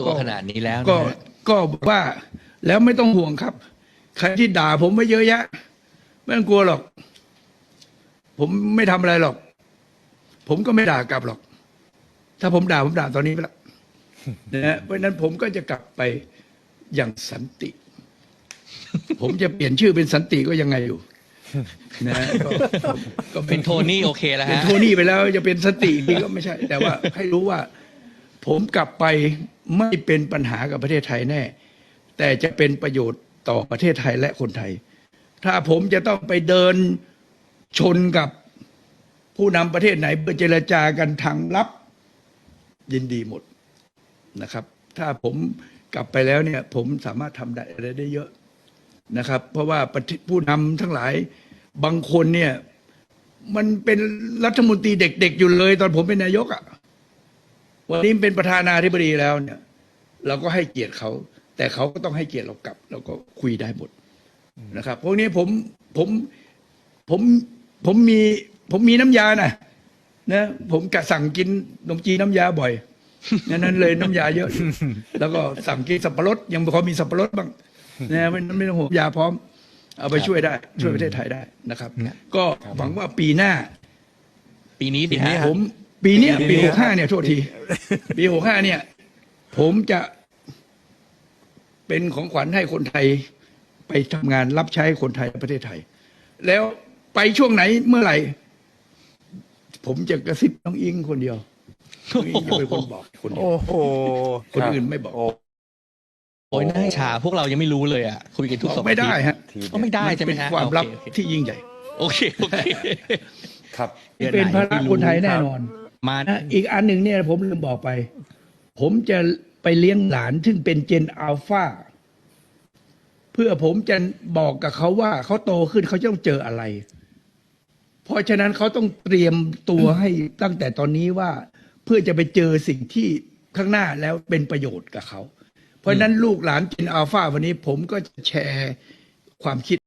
ตัวขนาดนี้แล้วก็นะฮะก็บอกว่าแล้วไม่ต้องห่วงครับ ใครที่ด่าผมไม่เยอะแยะ ไม่ต้องกลัวหรอก ผมไม่ทำอะไรหรอก ผมก็ไม่ด่ากลับหรอก ถ้าผมด่าผมด่าตอนนี้ไปแล้วนะฮะเพราะฉะนั้นผมก็จะกลับไปอย่างสันติ ผมจะเปลี่ยนชื่อเป็นสันติก็ยังไงอยู่นะฮะก็ก็เป็นโทนี่โอเคแล้วเป็นฮะโทนี่ไปแล้วจะเป็นสติอีกทีก็ไม่ใช่ แต่ว่าให้รู้ว่า ผมกลับไป ไม่เป็นปัญหากับประเทศไทยแน่ แต่จะเป็นประโยชน์ต่อประเทศไทยและคนไทย ถ้าผมจะต้องไปเดินชนกับผู้นำประเทศไหนเพื่อเจรจากันทางลับ ยินดีหมดนะครับ ถ้าผมกลับไปแล้วเนี่ย ผมสามารถทำได้อะไรได้เยอะนะครับ เพราะว่าผู้นำทั้งหลายบางคนเนี่ย มันเป็นรัฐมนตรีเด็กๆอยู่เลย ตอนผมเป็นนายกอะ่ะ วันนี้เป็นประธานาธิบดีแล้วเนี่ย เราก็ให้เกียรติเขา แต่เขาก็ต้องให้เกียรติเรากลับ เราก็คุยได้หมดนะครับ พวกนี้ผมผมผมผมมีผมมีน้ำยานะนะผมกะสั่งกินขนมจีนน้ำยาบ่อยนั้นนั้นเลยน้ำยาเยอะอยู่แล้วก็สั่งกินสับปะรดยังพอมีสับปะรดบ้างนะไม่ไม่ต้องห่วงยาพร้อม เอาไปช่วยได้ ช่วยประเทศไทยได้นะครับ ก็หวังว่าปีหน้า ปีนี้สิฮะผม ปีเนี้ยปีปีนี้หกห้าเนี่ยโทษที ปีหกห้าเนี่ย ผมจะเป็นของขวัญให้คนไทยไปทำงานรับใช้คนไทยในประเทศไทย แล้วไปช่วงไหนเมื่อไหร่ ผมจะกระซิบน้องอิงคนเดียวน้องอิงจะเป็นคนบอกคนเดียวโอ้โหคนอื่นไม่บอก โอ้โอ้ยน่าอิจฉาพวกเรายังไม่รู้เลยอะ คุยกันทุกบสออกงไม่ได้อาทิตย์ฮะทีก็ไม่ได้มันใช่ไหมเป็นฮะความลับโอเคที่ยิ่งใหญ่ โอเคโอเคครับเป็นภาระคนไทยแน่นอน มานะอีกอันหนึ่งเนี่ยผมลืมบอกไป ผมจะไปเลี้ยงหลานซึ่งเป็นเจนอัลฟาเพื่อผมจะบอกกับเขาว่าเขาโตขึ้นเขาจะต้องเจออะไร เพราะฉะนั้นเขาต้องเตรียมตัวให้ตั้งแต่ตอนนี้ว่า เพื่อจะไปเจอสิ่งที่ข้างหน้าแล้วเป็นประโยชน์กับเขา เพราะฉะนั้นลูกหลานเจนอัลฟาวันนี้ผมก็จะแชร์ความคิด